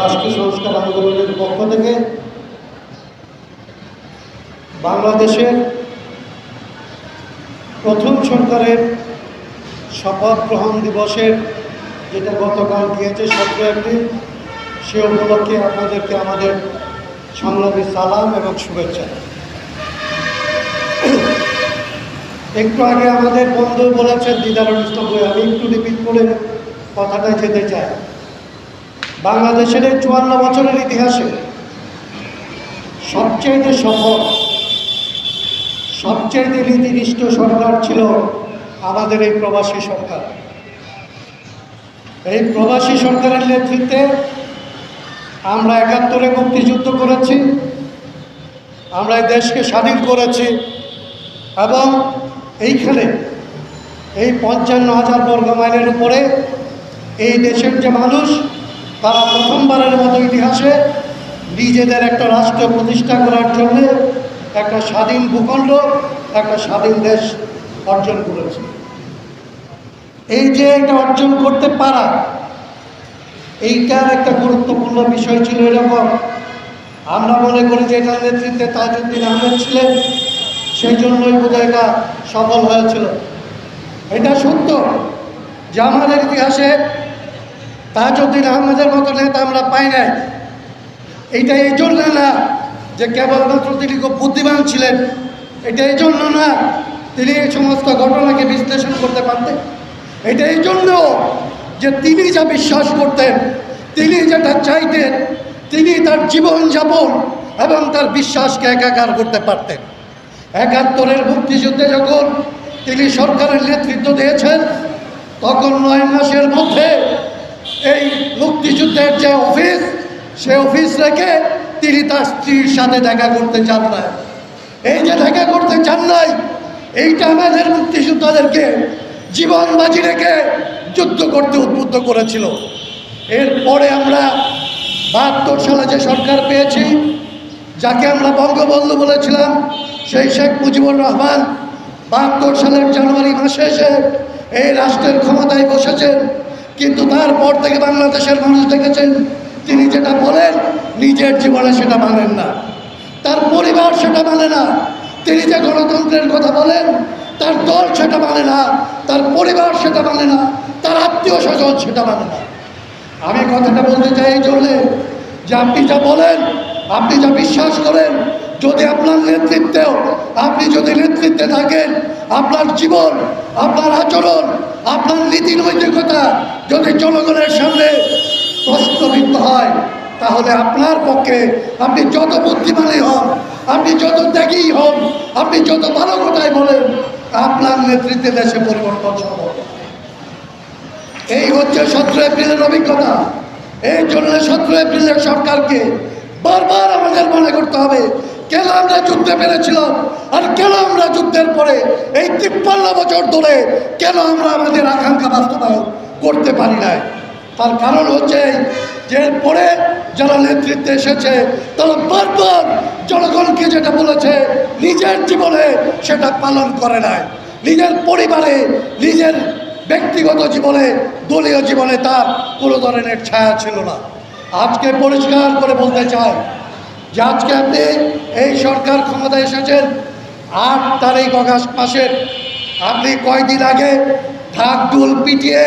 রাষ্ট্র সংস্কার আন্দোলনের পক্ষ থেকে বাংলাদেশের প্রথম সরকারের শপথ গ্রহণ দিবসের যেটা গতকাল গিয়েছে সতেরো এপ্রিল, সে উপলক্ষে আপনাদেরকে আমাদের সংগ্রামী সালাম এবং শুভেচ্ছা। একটু আগে আমাদের বন্ধু বলেছেন দিদারুল ইসলাম আমি একটু রিপিট করে কথাটা যেতে চাই। বাংলাদেশের এই চুয়ান্ন বছরের ইতিহাসে সবচেয়ে সফল সবচেয়ে নীতিনিষ্ঠ সরকার ছিল আমাদের এই প্রবাসী সরকার। এই প্রবাসী সরকারের নেতৃত্বে আমরা একাত্তরে মুক্তিযুদ্ধ করেছি, আমরা এই দেশকে স্বাধীন করেছি এবং এইখানে এই পঞ্চান্ন হাজার বর্গ মাইলের উপরে এই দেশের যে মানুষ তারা প্রথমবারের মতো ইতিহাসে নিজেদের একটা রাষ্ট্র প্রতিষ্ঠা করার জন্য একটা স্বাধীন ভূখণ্ড, একটা স্বাধীন দেশ অর্জন করেছে। এই যে এটা অর্জন করতে পারা এইটার একটা গুরুত্বপূর্ণ বিষয় ছিল এরকম। আমরা মনে করি যে এটার নেতৃত্বে তাজউদ্দিন আহমেদ ছিলেন, সেই জন্যই বোধহয় এটা সফল হয়েছিল। এটা সত্য যে আমাদের ইতিহাসে তাজউদ্দিন আহমেদের মতো নেতা আমরা পাই নাই। এইটা এই জন্য না যে কেবলমাত্র তিনি খুব বুদ্ধিমান ছিলেন। এটা এই জন্য না তিনি এই সমস্ত ঘটনাকে বিশ্লেষণ করতে পারতেন। এটা এই জন্য যে তিনি যা বিশ্বাস করতেন, তিনি যেটা চাইতেন, তিনি তার জীবনযাপন এবং তার বিশ্বাসকে একাকার করতে পারতেন। একাত্তরের মুক্তিযুদ্ধে যখন তিনি সরকারের নেতৃত্ব দিয়েছেন, তখন নয় মাসের মধ্যে এই মুক্তিযুদ্ধের যে অফিস, সে অফিস রেখে তিনি তার স্ত্রীর সাথে দেখা করতে চান না এই যে দেখা করতে চান নাই এইটা আমাদের মুক্তিযোদ্ধাদেরকে জীবন বাজি রেখে যুদ্ধ করতে উদ্বুদ্ধ করেছিল। এরপরে আমরা বাহাত্তর সালে যে সরকার পেয়েছি, যাকে আমরা বঙ্গবন্ধু বলেছিলাম, সেই শেখ মুজিবুর রহমান বাহাত্তর সালের জানুয়ারি মাসে এসে এই রাষ্ট্রের ক্ষমতায় বসেছেন। কিন্তু তারপর থেকে বাংলাদেশের মানুষ দেখেছেন, তিনি যেটা বলেন, নিজের জীবনে সেটা মানেন না। তার পরিবার সেটা মানে না। তিনি যে গণতন্ত্রের কথা বলেন, তার দল সেটা মানে না। তার পরিবার সেটা মানে না। তার আত্মীয় স্বজন সেটা মানে না। আমি কথাটা বলতে চাই এই জন্যে যে আপনি যা বলেন, আপনি যা বিশ্বাস করেন, যদি আপনার নেতৃত্বেও আপনি যদি নেতৃত্বে থাকেন, আপনার জীবন, আপনার আচরণ, আপনার নীতি নৈতিকতা যদি জনগণের সামনে প্রশ্নবিদ্ধ হয়, তাহলে আপনার পক্ষে আপনি যত বুদ্ধিমানই হন, আপনি যত ত্যাগী হন, আপনি যত ভালো কথাই বলেন, আপনার নেতৃত্বে দেশে পরিবর্তন সম্ভব। এই হচ্ছে সতেরো এপ্রিলের অভিজ্ঞতা। এই জন্য সতেরো এপ্রিলের সরকারকে বারবার আমাদের মনে করতে হবে কেন আমরা যুদ্ধে পেরেছিলাম? আর কেন আমরা যুদ্ধের পরে এই তিপ্পান্ন বছর ধরে কেন আমরা আমাদের আকাঙ্ক্ষা বাস্তবায়ন করতে পারি নাই? তার কারণ হচ্ছে যে পরে যারা নেতৃত্বে এসেছে, তারা বারবার জনগণকে যেটা বলেছে, নিজের জীবনে সেটা পালন করে নাই। নিজের পরিবারে, নিজের ব্যক্তিগত জীবনে, দলীয় জীবনে তার কোনো ধরনের ছায়া ছিল না। আজকে পরিষ্কার করে বলতে চাই আজকে আপনি এই সরকার ক্ষমতায় এসেছেন, আট তারিখ অগাস্ট মাসের। আপনি কয়দিন আগে ঢাক ডুল পিটিয়ে